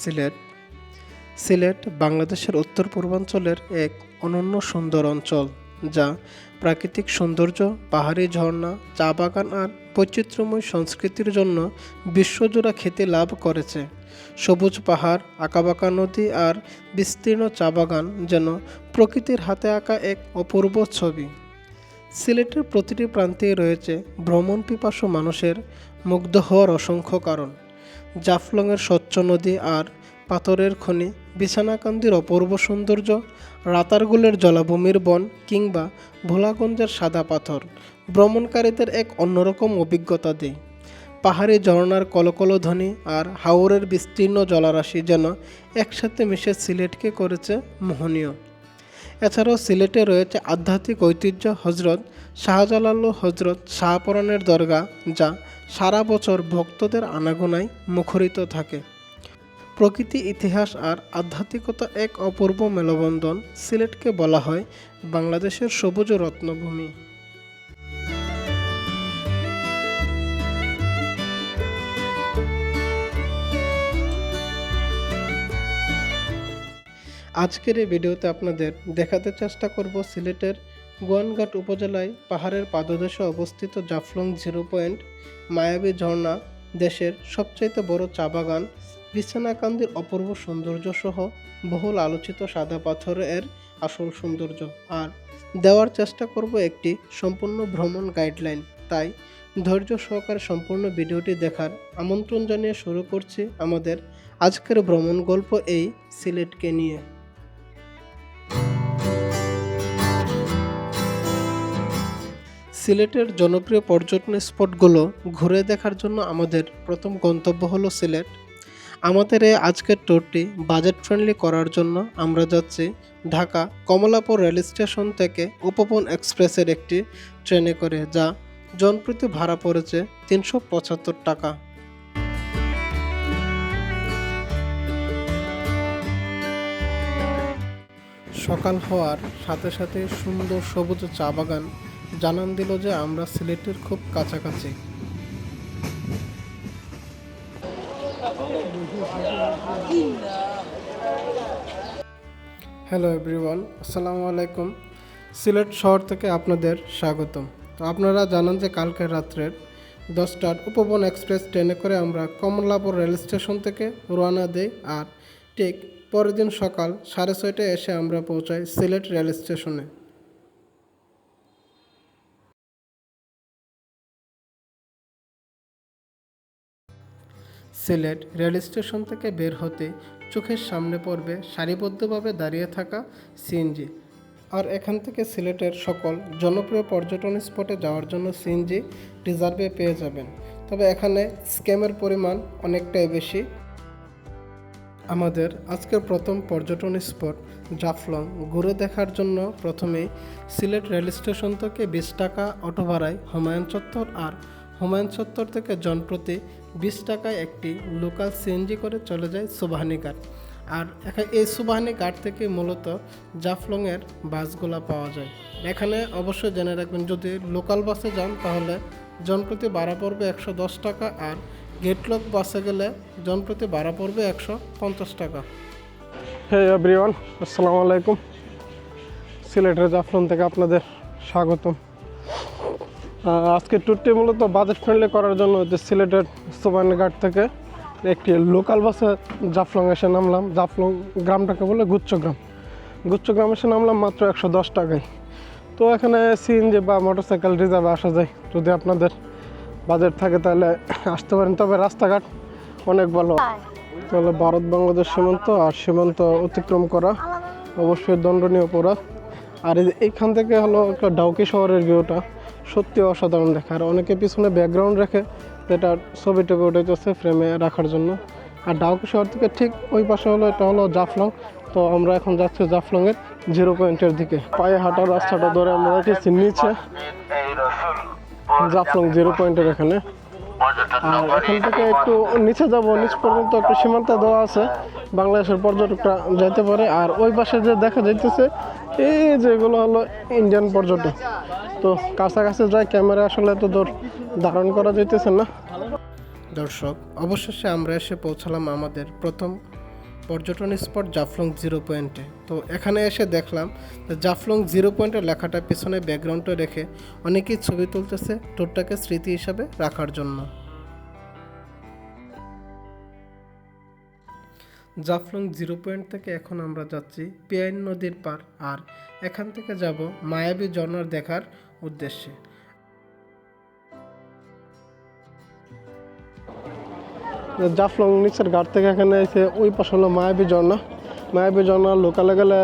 সিলেট। সিলেট বাংলাদেশের উত্তর পূর্বাঞ্চলের এক অনন্য সুন্দর অঞ্চল, যা প্রাকৃতিক সৌন্দর্য, পাহাড়ি ঝর্ণা, চা বাগান আর বৈচিত্র্যময় সংস্কৃতির জন্য বিশ্বজোড়া খ্যাতি লাভ করেছে। সবুজ পাহাড়, আঁকাবাঁকা নদী আর বিস্তীর্ণ চা বাগান যেন প্রকৃতির হাতে আঁকা এক অপূর্ব ছবি। সিলেটের প্রতিটি প্রান্তেই রয়েছে ভ্রমণ পিপাসু মানুষের মুগ্ধ হওয়ার অসংখ্য কারণ। জাফলংয়ের স্বচ্ছ নদী আর পাথরের খনি, বিছানাকান্দির অপূর্ব সৌন্দর্য, রাতারগুলের জলাভূমির বন কিংবা ভোলাগঞ্জের সাদা পাথর ভ্রমণকারীদের এক অন্যরকম অভিজ্ঞতা দেয়। পাহাড়ি ঝর্ণার কলকল ধ্বনি আর হাওরের বিস্তীর্ণ জলরাশি যেন একসাথে মিশে সিলেটকে করেছে মোহনীয়। এছাড়াও সিলেটে রয়েছে আধ্যাত্মিক ঐতিহ্য হজরত শাহজালাল হজরত শাহপরানের দরগা, যা সারা বছর ভক্তদের আনাগোনায় মুখরিত থাকে। প্রকৃতি, ইতিহাস আর আধ্যাত্মিকতা এক অপূর্ব মেলবন্ধন, সিলেটকে বলা হয় বাংলাদেশের সবুজ রত্নভূমি। আজকের এই ভিডিওতে আপনাদের দেখাতে চেষ্টা করব সিলেটের গোয়ানঘাট উপজেলায় পাহাড়ের পাদদেশে অবস্থিত জাফলং জিরো পয়েন্ট, মায়াবী ঝর্ণা দেশের সবচাইতে বড় চা বাগান, বিছানাকান্দির অপূর্ব সৌন্দর্য সহ বহুল আলোচিত সাদা পাথরের আসল সৌন্দর্য। আর দেওয়ার চেষ্টা করব একটি সম্পূর্ণ ভ্রমণ গাইডলাইন। তাই ধৈর্য সহকারে সম্পূর্ণ ভিডিওটি দেখার আমন্ত্রণ জানিয়ে শুরু করছি আমাদের আজকের ভ্রমণ গল্প এই সিলেটকে নিয়ে। সিলেটের জনপ্রিয় পর্যটন স্পটগুলো ঘুরে দেখার জন্য আমাদের প্রথম গন্তব্য হলো সিলেট। আমাদের এই আজকের ট্যুরটি বাজেট ফ্রেন্ডলি করার জন্য আমরা যাচ্ছি ঢাকা কমলাপুর রেল স্টেশন থেকে উপবন এক্সপ্রেসের একটি ট্রেনে করে, যা জনপ্রতি ভাড়া পড়েছে তিনশো পঁচাত্তর টাকা। সকাল হওয়ার সাথে সাথে সুন্দর সবুজ চা বাগান জানান দিল যে আমরা সিলেটের খুব কাছাকাছি। হ্যালো এভরিওয়ান, আসসালামু আলাইকুম। সিলেট শহর থেকে আপনাদের স্বাগতম। তো আপনারা জানান যে কালকে রাত্রের দশটার উপবন এক্সপ্রেস ট্রেনে করে আমরা কমলাপুর রেল স্টেশন থেকে রওনা দেই আর ঠিক পরের দিন সকাল সাড়ে ছয়টায় এসে আমরা পৌঁছাই সিলেট রেল স্টেশনে। সিলেট রেল স্টেশন থেকে বের হতে চোখের সামনে পড়বে সারিবদ্ধভাবে দাঁড়িয়ে থাকা সিএনজি। আর এখান থেকে সিলেটের সকল জনপ্রিয় পর্যটন স্পটে যাওয়ার জন্য সিএনজি রিজার্ভে পেয়ে যাবেন। তবে এখানে স্ক্যামের পরিমাণ অনেকটাই বেশি। আমাদের আজকের প্রথম পর্যটন স্পট জাফলং ঘুরে দেখার জন্য প্রথমেই সিলেট রেল স্টেশন থেকে বিশ টাকা অটো ভাড়ায় হুমায়ুন চত্বর আর হুমায়ুন চত্বর থেকে জনপ্রতি বিশ টাকায় একটি লোকাল সিএনজি করে চলে যায় সুবাহানি ঘাট আর এই সুবাহানি ঘাট থেকে মূলত জাফলংয়ের বাসগুলো পাওয়া যায়। এখানে অবশ্যই জেনে রাখবেন, যদি লোকাল বাসে যান তাহলে জনপ্রতি ভাড়া পড়বে একশো দশ টাকা আর গেটলক বাসে গেলে জনপ্রতি ভাড়া পড়বে একশো পঞ্চাশ টাকা। হে এভরিওয়ান, আসসালামু আলাইকুম। সিলেটের জাফলং থেকে আপনাদের স্বাগতম। আহ, আজকের ট্যুরটি মূলত বাজেট ফ্রেন্ডলি করার জন্য যে সিলেটের সুবানঘাট থেকে একটি লোকাল বাসে জাফলং এসে নামলাম। জাফলং গ্রামটাকে বলে গুচ্ছগ্রাম। গুচ্ছগ্রাম এসে নামলাম মাত্র একশো দশ টাকায়। তো এখানে সিএনজি বা মোটরসাইকেল রিজার্ভে আসা যায়। যদি আপনাদের বাজেট থাকে তাহলে আসতে পারেন। তবে রাস্তাঘাট অনেক ভালো। তাহলে ভারত বাংলাদেশ সীমান্ত আর সীমান্ত অতিক্রম করা অবশ্যই দণ্ডনীয় অপরাধ আর এইখান থেকে হলো একটা ডাউকি শহরের ভিউটা সত্যি অসাধারণ দেখা আর অনেকে পিছনে ব্যাকগ্রাউন্ড রেখে যেটা ছবি টবি উঠেছে ফ্রেমে রাখার জন্য। আর ডাউকি শহর থেকে ঠিক ওই পাশে হলো, এটা হলো জাফলং। তো আমরা এখন যাচ্ছি জাফলংয়ের জিরো পয়েন্টের দিকে। পায়ে হাঁটার রাস্তাটা ধরে আমরা নিচে। জাফলং জিরো পয়েন্টের এখানে। আর এখান থেকে একটু নিচে যাব নিচ পর্যন্ত একটু সীমান্ত দেওয়া আছে। বাংলাদেশের পর্যটকরা যেতে পারে। আর ওই পাশে যে দেখা যাইতেছে এই যেগুলো হলো ইন্ডিয়ান পর্যটক। তো কাছাকাছি যায় ক্যামেরা আসলে এত দূর ধারণ করা যাইতেছে না। দর্শক অবশেষে আমরা এসে পৌঁছালাম আমাদের প্রথম পর্যটন স্পট জাফলং জিরো পয়েন্টে তো এখানে এসে দেখলাম জাফলং জিরো পয়েন্টের লেখাটা পেছনে ব্যাকগ্রাউন্ডে রেখে অনেকেই ছবি তুলতেছে ট্যুরটাকে স্মৃতি হিসাবে রাখার জন্য। জাফলং জিরো পয়েন্ট থেকে এখন আমরা যাচ্ছি পিয়াইন নদীর পার আর এখান থেকে যাব মায়াবী ঝর্ণার দেখার উদ্দেশ্যে। জাফলং নিচের ঘাট থেকে এখানে এসে ওই পাশে হলো মায়াবী ঝর্ণা। মায়াবী ঝর্ণা লোকালে গেলে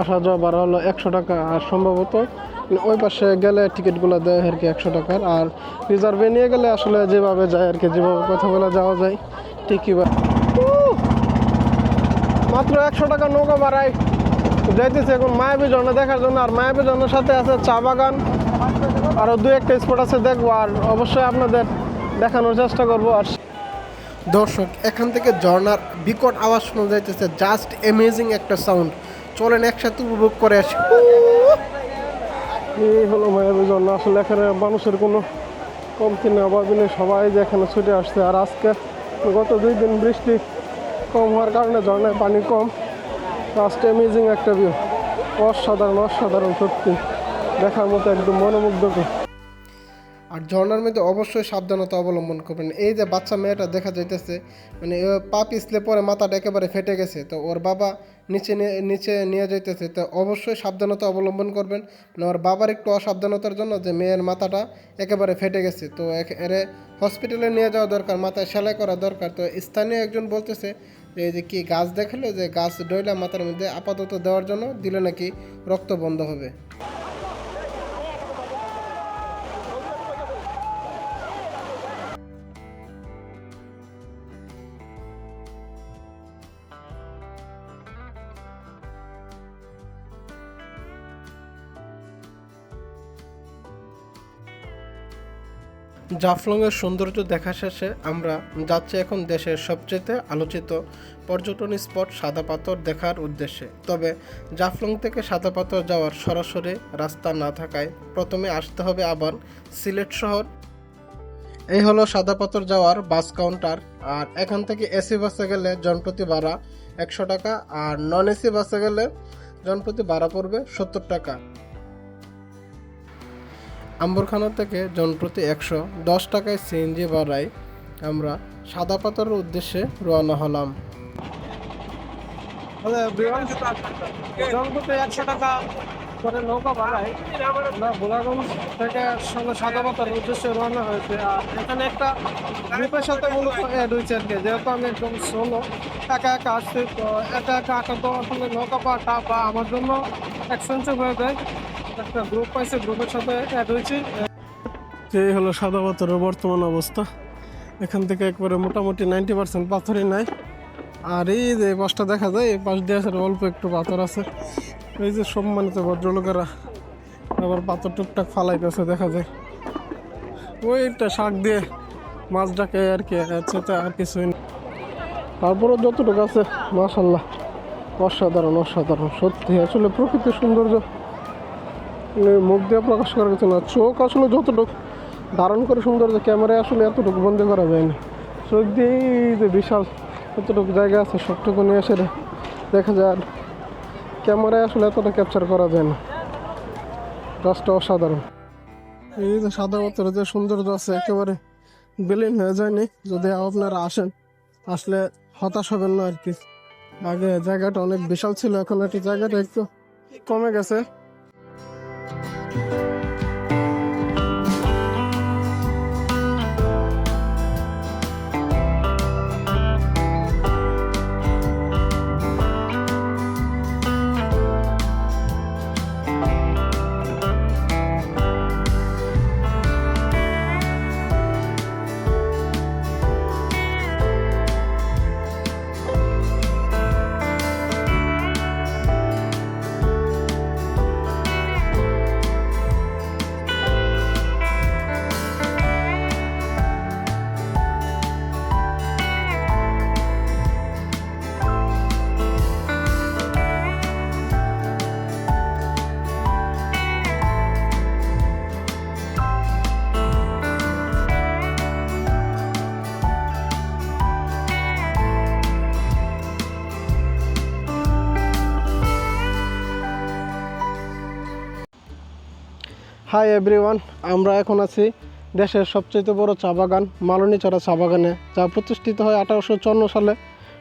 আসা যাওয়া ভাড়া হলো একশো টাকা আর সম্ভবত ওই পাশে গেলে টিকিটগুলো দেয় আর কি একশো টাকার। আর রিজার্ভে নিয়ে গেলে আসলে যেভাবে যায় আর কি, যেভাবে কথা বলে যাওয়া যায়, ঠিকই বা! মাত্র একশো টাকা নৌকা ভাড়ায় যাইতেছে এখন মায়াবী ঝর্ণা দেখার জন্য। আর মায়াবী ঝর্ণার সাথে আছে চা বাগান। আরও দু একটা স্পট আছে দেখব। আর অবশ্যই আপনাদের দেখানোর চেষ্টা করব। আর দর্শক, এখান থেকে ঝর্নার বিকট আওয়াজ শোনা যাইতেছে। জাস্ট অ্যামেজিং একটা সাউন্ড চলেন একসাথে উপভোগ করে আসি। এই হলো মায়াবী ঝর্ণা। আসলে এখানে মানুষের কোনো কমতি নেই অভাবই নেই সবাই যে এখানে ছুটে আসছে। আর আজকে গত দুই দিন বৃষ্টি কম হওয়ার কারণে ঝর্ণায় পানি কম। লাস্ট অ্যামেজিং একটা ভিউ অসাধারণ অসাধারণ সত্যি। দেখার মতো একদম মনোমুগ্ধকর। আর ঝর্নার মধ্যে অবশ্যই সাবধানতা অবলম্বন করবেন। এই যে বাচ্চা মেয়েটা দেখা যাইতেছে মানে পা পিছলে পরে মাথাটা একেবারে ফেটে গেছে, তো ওর বাবা নিচে নিচে নিয়ে যাইতেছে, তো অবশ্যই সাবধানতা অবলম্বন করবেন। মানে ওর বাবার একটু অসাবধানতার জন্য যে মেয়ের মাথাটা একেবারে ফেটে গেছে, তো এরে হসপিটালে নিয়ে যাওয়া দরকার, মাথায় সেলাই করা দরকার। তো স্থানীয় একজন বলতেছে যে, এই যে কি গাছ দেখাল যে গাছ ডইলা মাথার মধ্যে আপাতত দেওয়ার জন্য দিলে নাকি রক্ত বন্ধ হবে? জাফলংয়ের সৌন্দর্য দেখা শেষে আমরা যাচ্ছি এখন দেশের সবচেয়ে আলোচিত পর্যটন স্পট সাদা পাথর দেখার উদ্দেশ্যে। তবে জাফলং থেকে সাদা পাথর যাওয়ার সরাসরি রাস্তা না থাকায় প্রথমে আসতে হবে আবার সিলেট শহর। এই হলো সাদা পাথর যাওয়ার বাস কাউন্টার। আর এখান থেকে এসি বাসে গেলে জনপ্রতি ভাড়া একশো টাকা আর নন এসি বাসে গেলে জনপ্রতি ভাড়া পড়বে সত্তর টাকা। আম্বরখানা থেকে জনপ্রতি একশো দশ টাকায় সিএনজি ভাড়ায় আমরা সাদা পাতার উদ্দেশ্যে রওনা হলাম। জনপ্রতি একশো টাকা করে নৌকা ভাড়ায় থেকে সাদা পাতার উদ্দেশ্যে হয়েছে। আর এখানে একটা আর কি যেহেতু আমি একদম একা একা একা একা বা আমার জন্য এক এক্সপেন্সিভ হয়ে যায়। একটা গ্রুপ পাইছে গ্রুপের সাথে অ্যাড হয়েছি। এই হলো সাদা পাথরের বর্তমান অবস্থা। এখান থেকে একবারে মোটামুটি নাইনটি পার্সেন্ট পাথরই নাই। আর এই যে পাশটা দেখা যায়, এই পাশ দিয়ে আছে অল্প একটু পাথর আছে। এই যে সম্মানিত ভদ্রলোকেরা আবার পাথর টুকটাক ফালাইতেছে, দেখা যায়। ওইটা শাক দিয়ে মাছ ডাকে আর কি সাথে আর কিছুই না তারপরে যতটুকু আছে মাশাল্লাহ অসাধারণ অসাধারণ, সত্যি। আসলে প্রকৃতির সৌন্দর্য মুখ দিয়ে প্রকাশ করার কিছু না, চোখ আসলে যতটুকু ধারণ করে সৌন্দর্য ক্যামেরায় আসলে এতটুকু বন্দি করা যায় না। চোখ দিয়ে এই যে বিশাল এতটুকু জায়গা আছে, সবটুকু নিয়ে এসে দেখা যায়, আর ক্যামেরায় আসলে এতটা ক্যাপচার করা যায় না। গাছটা অসাধারণ। এই যে সাদা পাথরের যে সৌন্দর্য আছে, একেবারে বিলীন হয়ে যায়নি। যদি আপনারা আসেন, আসলে হতাশ হবেন না আর কি। আগে জায়গাটা অনেক বিশাল ছিল, এখন একটি জায়গাটা একটু কমে গেছে। Thank you. হাই এভরিওয়ান আমরা এখন আছি দেশের সবচেয়ে বড় চা বাগান, মালনীচড়া চা বাগানে, যা প্রতিষ্ঠিত হয় আঠারোশো চুয়ান্ন সালে।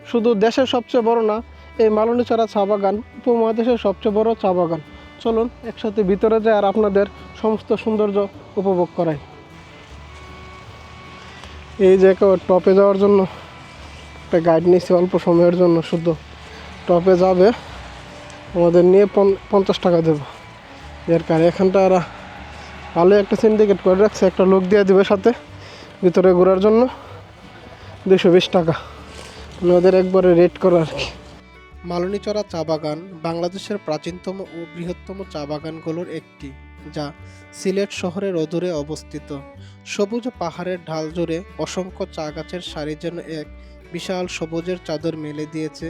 শুধু দেশের সবচেয়ে বড় না, এই মালনীচড়া চা বাগান উপমহাদেশের সবচেয়ে বড় চা বাগান। চলুন, একসাথে ভিতরে যাই আর আপনাদের সমস্ত সৌন্দর্য উপভোগ করাই। এই যে টপে যাওয়ার জন্য, একটা গাইড নিয়েছি অল্প সময়ের জন্য শুধু। টপে যাবে, আমাদের নিয়ে পঞ্চাশ টাকা দেবো। এর কারণে এখানটা ভালো একটা সিন্ডিকেট করে রাখছে, একটা লোক দিয়ে দেবে সাথে, ভিতরে ঘোরার জন্য। দুশো বিশ টাকা। মানে ওদের একবারে রেট করা আর কি। মালনীচড়া চা বাগান বাংলাদেশের প্রাচীনতম ও বৃহত্তম চা বাগানগুলোর একটি, যা সিলেট শহরের অদূরে অবস্থিত। সবুজ পাহাড়ের ঢাল জুড়ে অসংখ্য চা গাছের সারি যেন এক বিশাল সবুজের চাদর মেলে দিয়েছে।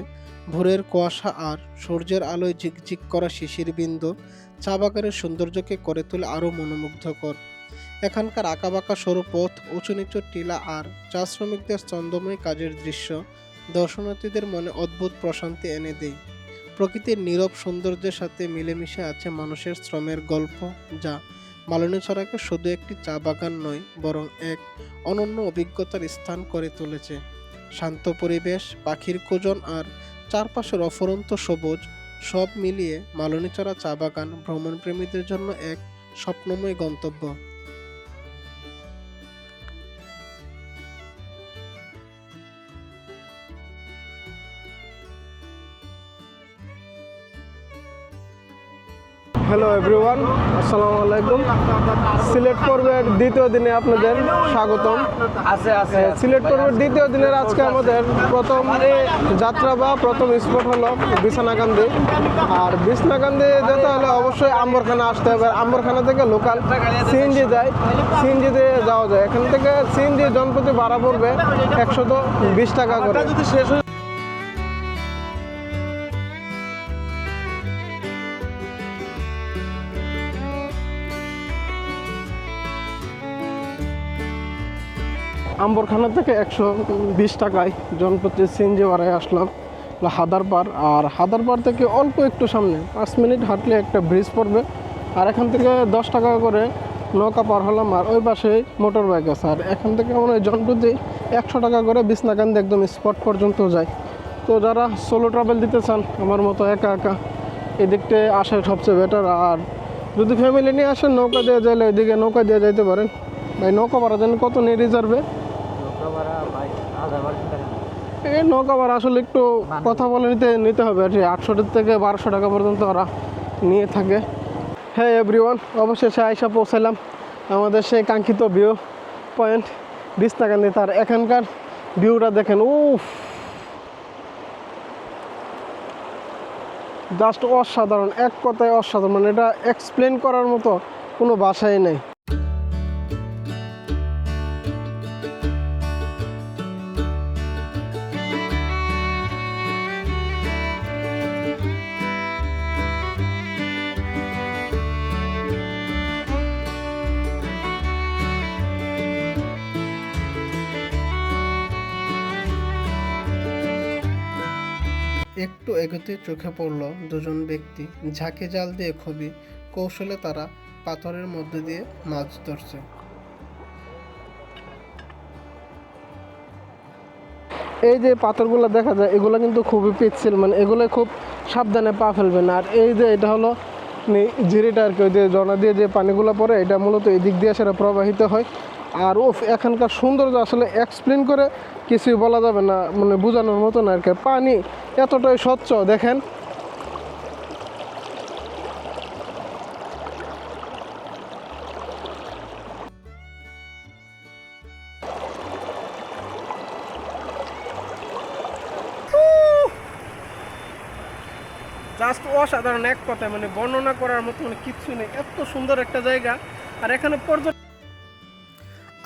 ভোরের কুয়াশা আর সূর্যের আলোয় ঝিকঝিক করা শিশির বিন্দু চা বাগানের সৌন্দর্যকে করে তোলে আরও মনোমুগ্ধকর। এখানকার আঁকাবাঁকা সরু পথ, উঁচু নিচু টিলা আর চা শ্রমিকদের ছন্দময় কাজের দৃশ্য দর্শনার্থীদের মনে অদ্ভুত প্রশান্তি এনে দেয়। প্রকৃতির নীরব সৌন্দর্যের সাথে মিলেমিশে আছে মানুষের শ্রমের গল্প, যা মালনী ছড়াকে শুধু একটি চা বাগান নয়, বরং এক অনন্য অভিজ্ঞতার স্থান করে তুলেছে। শান্ত পরিবেশ, পাখির কুজন আর চারপাশের অফরন্ত সবুজ সব মিলিয়ে মালনীচড়া চা বাগান ভ্রমণপ্রেমীদের জন্য এক স্বপ্নময় গন্তব্য। হ্যালো এভরিওয়ান আসসালামু আলাইকুম সিলেট পর্বের দ্বিতীয় দিনে আপনাদের স্বাগতম। আছে আছে সিলেট পর্বের দ্বিতীয় দিনের আজকে আমাদের প্রথম যাত্রা বা প্রথম স্পট হলো বিছানাকান্দি আর বিছনাকান্দি যেতে হলে অবশ্যই আম্বরখানা আসতে হবে। আম্বরখানা থেকে লোকাল সিএনজি যায়। সিএনজিতে যাওয়া যায়। এখান থেকে সিএনজি জনপ্রতি ভাড়া পড়বে একশত বিশ টাকা করে। আম্বরখানা থেকে একশো বিশ টাকায় জনপ্রতি সিএনজি ভাড়ায় আসলাম হাদারপার আর হাদারপার থেকে অল্প একটু সামনে, পাঁচ মিনিট হাঁটলে একটা ব্রিজ পড়বে। আর এখান থেকে দশ টাকা করে নৌকা পার হলাম আর ওই পাশে মোটর বাইক আছে। আর এখান থেকে মনে হয় জনপ্রতি একশো টাকা করে বিছনাকান্দি একদম স্পট পর্যন্ত যায়। তো যারা সোলো ট্রাভেল দিতে চান, আমার মতো একা একা এদিকটায় আসাই সবচেয়ে বেটার আর যদি ফ্যামিলি নিয়ে আসেন, নৌকা দিয়ে যাইলে এদিকে নৌকা দিয়ে যাইতে পারেন। ভাই, নৌকা ভাড়া জানেন কত নিয়ে রিজার্ভে এই নৌকা ভাড়া আসলে একটু কথা বলে নিতে নিতে হবে আর কি। আটশো থেকে বারোশো টাকা পর্যন্ত ওরা নিয়ে থাকে। হ্যাঁ এভরিওয়ান অবশেষে আইসা পৌঁছালাম আমাদের সেই কাঙ্ক্ষিত ভিউ পয়েন্ট বিছনাকান্দি তার এখানকার ভিউটা দেখেন উফ! জাস্ট অসাধারণ এক কথায় অসাধারণ। মানে এটা এক্সপ্লেন করার মতো কোনো ভাষাই নেই। একটু এগোতে চোখে পড়ল দুজন ব্যক্তি। ঝাঁকে জাল দিয়ে খুবই কৌশলে তারা পাথরের মধ্যে দিয়ে মাছ ধরছে। এই যে পাথরগুলো দেখা যায়, এগুলো কিন্তু খুবই পিচ্ছিল মানে এগুলো খুব সাবধানে পা ফেলবেন আর এই যে এটা হলো নি- ঝিরিটা আর কি, ওই যে জনা দিয়ে যে পানিগুলো পড়ে, এটা মূলত এই দিক দিয়ে সেটা প্রবাহিত হয়। আর ওফ এখানকার সৌন্দর্য আসলে এক্সপ্লেন করে কিছুই বলা যাবে না মানে বোঝানোর মতো না আর কি। পানি এতটাই স্বচ্ছ, দেখেন। অসাধারণ এক কথায় মানে বর্ণনা করার মতো মানে কিচ্ছু নেই। এত সুন্দর একটা জায়গা। আর এখানে পর্যটন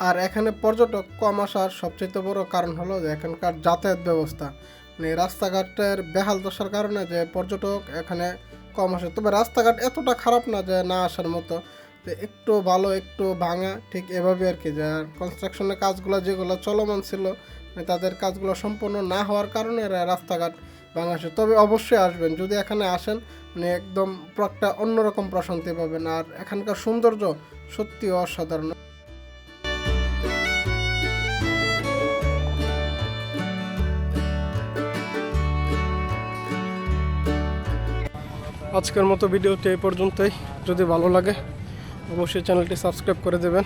আর এখানে পর্যটক কম আসার সবচেয়ে বড় কারণ হলো যে এখানকার যাতায়াত ব্যবস্থা। মানে রাস্তাঘাটের বেহাল দশার কারণে যে পর্যটক এখানে কম আসে। তবে রাস্তাঘাট এতটা খারাপ না যে না আসার মতো। যে একটু ভালো, একটু ভাঙা, ঠিক এভাবে আর কি। যে আর কনস্ট্রাকশনের কাজগুলো যেগুলো চলমান ছিল মানে তাদের কাজগুলো সম্পূর্ণ না হওয়ার কারণে রাস্তাঘাট ভাঙা আসে। তবে অবশ্যই আসবেন। যদি এখানে আসেন মানে একদম একটা অন্যরকম প্রশান্তি পাবেন। আর এখানকার সৌন্দর্য সত্যি অসাধারণ। আজকের মতো ভিডিওটি এই পর্যন্তই। যদি ভালো লাগে অবশ্যই চ্যানেলটি সাবস্ক্রাইব করে দেবেন।